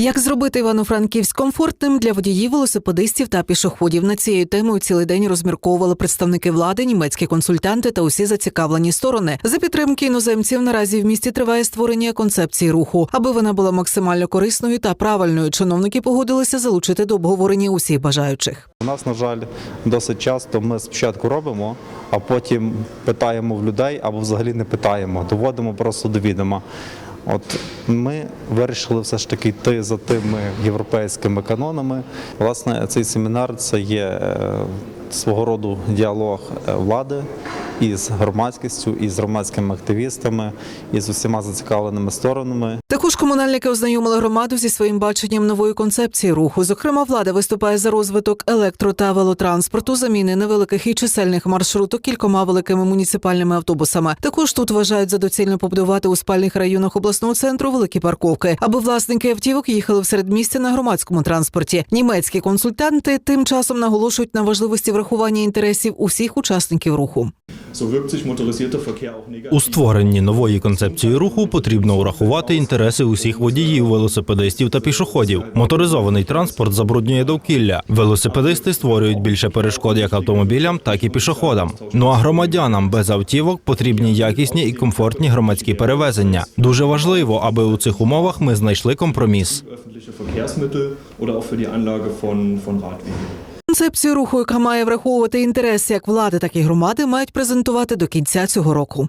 Як зробити Івано-Франківськ комфортним для водіїв, велосипедистів та пішоходів? Над цією темою цілий день розмірковували представники влади, німецькі консультанти та усі зацікавлені сторони. За підтримки іноземців наразі в місті триває створення концепції руху, аби вона була максимально корисною та правильною. Чиновники погодилися залучити до обговорення усіх бажаючих. У нас, на жаль, досить часто ми спочатку робимо, а потім питаємо в людей або взагалі не питаємо, доводимо просто до відома. От ми вирішили все ж таки йти за тими європейськими канонами. Власне, цей семінар це є е, свого роду діалог е, влади із громадськістю, із громадськими активістами, і з усіма зацікавленими сторонами. Також комунальники ознайомили громаду зі своїм баченням нової концепції руху. Зокрема, влада виступає за розвиток електро та велотранспорту, заміни невеликих і чисельних маршруток кількома великими муніципальними автобусами. Також тут вважають за доцільно побудувати у спальних районах обласного центру великі парковки, аби власники автівок їхали в середмістя на громадському транспорті. Німецькі консультанти тим часом наголошують на важливості врахування інтересів усіх учасників руху. У створенні нової концепції руху потрібно урахувати інтереси усіх водіїв, велосипедистів та пішоходів. Моторизований транспорт забруднює довкілля. Велосипедисти створюють більше перешкод як автомобілям, так і пішоходам. Ну а громадянам без автівок потрібні якісні і комфортні громадські перевезення. Дуже важливо, аби у цих умовах ми знайшли компроміс. Концепцію руху, яка має враховувати інтерес як влади, так і громади, мають презентувати до кінця цього року.